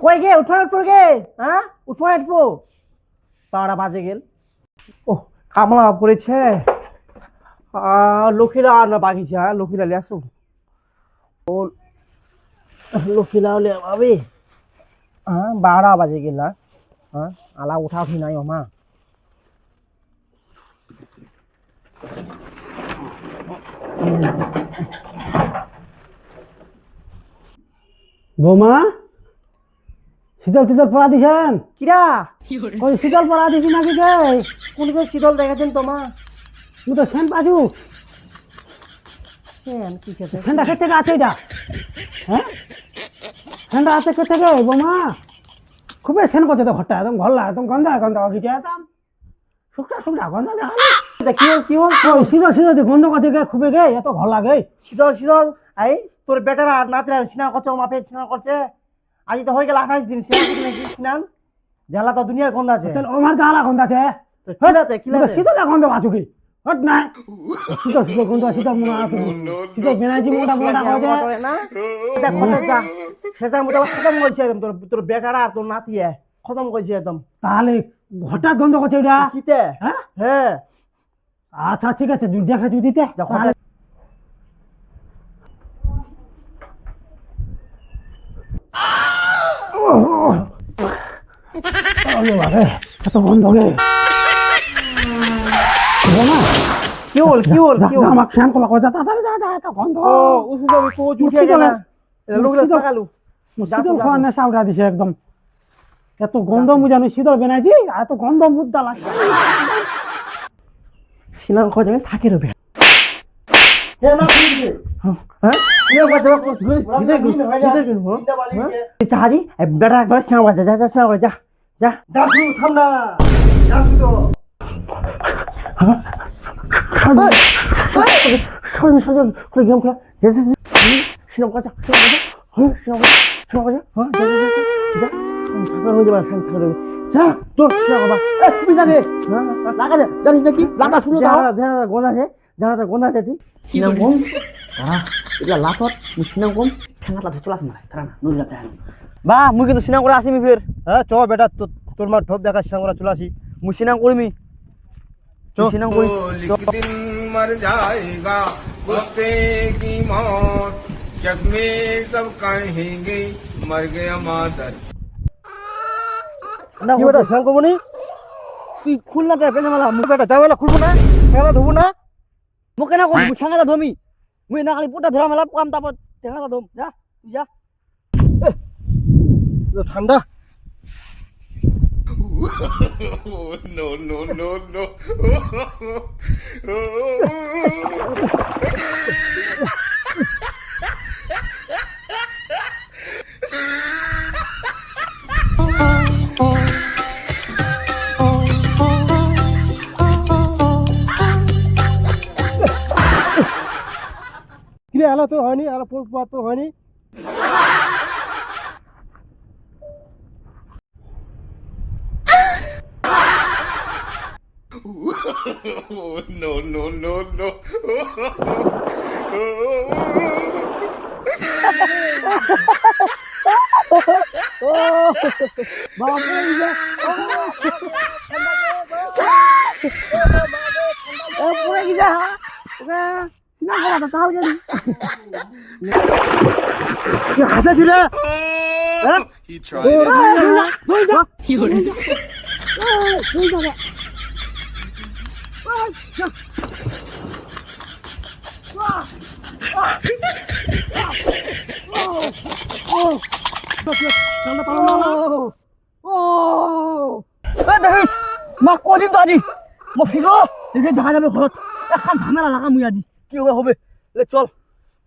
কই গে উঠোন উঠবো গে হ্যাঁ? উঠোন উঠবো বারোটা বাজে গেল। ও কামলা পড়েছে আর না বাগিছে হ্যাঁ লক্ষ্মীরা লিয়ে আসো ও লক্ষ্মীরা লিয়ে ভাবি হ্যাঁ বারোটা বাজে গেল হ্যাঁ? আলা উঠা উঠি নাই মা। বৌমা? শীতল শীতল পড়া দিছেন? কিরা? ওই শীতল পড়া দিছি নাকি কে কোনদিন শীতল দেখেছেন তোমা? তুই তো সেন পাজু সেন কিসেতে সেনটা কে থেকে আছে এটা? হ্যাঁ? সেনটা আছে কে থেকে বৌমা? খুবই সেন করছে তো ঘরটা একদম ঘর লাগে একদম গন্ধা গন্ধা গিয়েছে একদম। শুকটা শুকটা গন্ধ দেখা তা কি হল কি হল? ওই শীতল শীতল যে গন্ধ করছে গে খুবই গে এত ঘর লাগে শীতল শীতল এই তোর বেটারা আর নাতিরা স্নান করছে মাপে স্নান করছে? আজ তো হয়ে গেল আঠাশ দিন করবি নাকি? স্নান? ঝালা তো দুনিয়ার গন্ধ আছে। তাহলে আমার জ্বালা গন্ধ আছে। তো কিলাতে কিলাতে শীতল গন্ধ পাচ্ছু কি? হট নাই শীতল শীতল গন্ধ শীতল মনে আছে শীতল বেনাইছি মোটা মোটা করছে না দেখ কথা যা। শেষের মধ্যে খতম করছে একদম। তোর তোর বেটারা আর তোর নাতিয়ে খতম করছে একদম। তাহলে হঠাৎ গন্ধ করছে কিতে হ্যাঁ? হ্যাঁ। আচ্ছা ঠিক আছে তুই দেখে তুই দিতে ওরে বাবারে, এত গন্ধ গে বোমা, কি হল কি হল যা, কি যা, হল স্নান করবা কই, যা, তাড়াতাড়ি যা, যা, এত গন্ধ। ও যাবি কোচ উঠে গেল লোকগুলো সকালু শীতল খাওয়ার নেশা উঠা দিছে একদম এত গন্ধ মু জানি শীতল বেনাইছি আর এত গন্ধ মুদ্দা লাগছে স্নান করছে আমি থাকে রবে হে না খুলবে হ্যাঁ স্নান করছে ভিতরে ভিতরে ভিতরে চাহাজি বেটা একবার স্নান করছে যা যা স্নান করে যা যা যাসু থাম না যাসু তো সরি সরি করে গেম খেলা যা যা যা স্নান করছে স্নান করছে হ্যাঁ স্নান করছে স্নান করছে হ্যাঁ যা যা যা যা থাকার হয়ে যাবে স্নান থাকার যা তোর স্নান করবা এ তুমি জানে লাগা দে জানিস নাকি লাগা শুরু দাও যারা যারা গন্ধ আছে যারা গন্ধ আছে তুই সিনাম কম তারা এগুলা লাতত মুই সিনাম কম ঠেঙ্গা লাথে চলাস মারে তারা না নদী লাতে বা মুই কিন্তু স্নান করে আসিমি ফের হ্যাঁ চ বেটা তো- তোর মা ঠোপ দেখা সাংরা চলাসি মুই স্নান করমি চো স্নান করি एक दिन मर जाएगा कुत्ते की मौत जग में सब कहेंगे मर गया मादर কি বেটা স্নান করবো নি তুই খুলনা তে পেলে মালা মুখ বেটা যাবে না খুলবো না খেলা ধোবো না মুখ কেন করি মুই ঠেঙ্গাটা ধমি মুই না খালি পুটা ধরা মেলা কাম তারপর ঠেঙ্গাটা ধম যা তুই যা। ঠান্ডা। No no no no. কিরে আলা তো হয়নি আলা পোল তো হয়নি। Oh, no no no no পড়ে কি যা ওকে স্নান করা তো তাহলে গেলি কি হাসাছি রে He tried it. এ দেখিস মা কদিন আজি মই ফিরো দেখে দেখা যাবে ঘৰত এখন ঝামেলা লাগা মুই আজি কি হবে? হবে। চল।